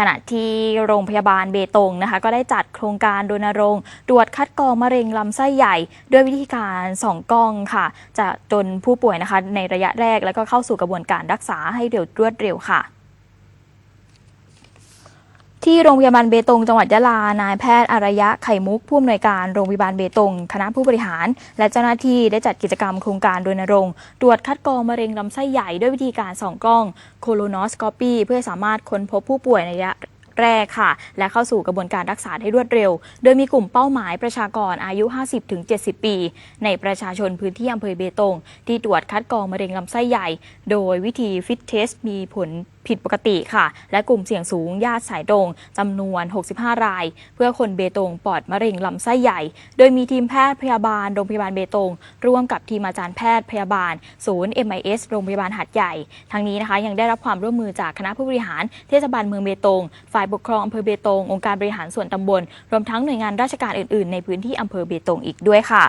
ขณะที่โรงพยาบาลเบตงนะคะ ก็ได้จัดโครงการรณรงค์ตรวจคัดกรองมะเร็งลำไส้ใหญ่ ด้วยวิธีการส่องกล้องค่ะ จะจนผู้ป่วยนะคะในระยะแรกแล้วก็เข้าสู่กระบวนการรักษาให้เร็วรวดเร็วค่ะ ที่โรงพยาบาลเบตงจังหวัดยะลา นายแพทย์อารยะไข่มุกผู้อำนวยการโรงพยาบาลเบตง คณะผู้บริหาร และเจ้าหน้าที่ได้จัดกิจกรรมโครงการรณรงตรวจคัดกรองมะเร็งลำไส้ใหญ่ด้วยวิธีการส่องกล้องโคโลนอสโคปีเพื่อสามารถค้นพบผู้ป่วยในระยะแรกค่ะ และเข้าสู่กระบวนการรักษาได้รวดเร็ว โดยมีกลุ่มเป้าหมายประชากรอายุ 50-70 ปี ในประชาชนพื้นที่อำเภอเบตง ที่ตรวจคัดกรองมะเร็งลำไส้ใหญ่ โดยวิธีฟิตเทสมีผลผิดปกติค่ะ และกลุ่มเสี่ยงสูงญาติสายตรงจำนวน 65 ราย เพื่อคนเบตงปอดมะเร็งลำไส้ใหญ่ โดยมีทีมแพทย์พยาบาลโรงพยาบาลเบตง ร่วมกับทีมอาจารย์แพทย์พยาบาล ศูนย์ MIS โรงพยาบาลหัดใหญ่ ทั้งนี้นะคะยังได้รับความร่วมมือจากคณะผู้บริหารเทศบาลเมืองเบตง ฝ่ายปกครองอำเภอเบตง องค์การบริหารส่วนตำบล รวมทั้งหน่วยงานราชการอื่นๆ ในพื้นที่อำเภอเบตงอีกด้วยค่ะ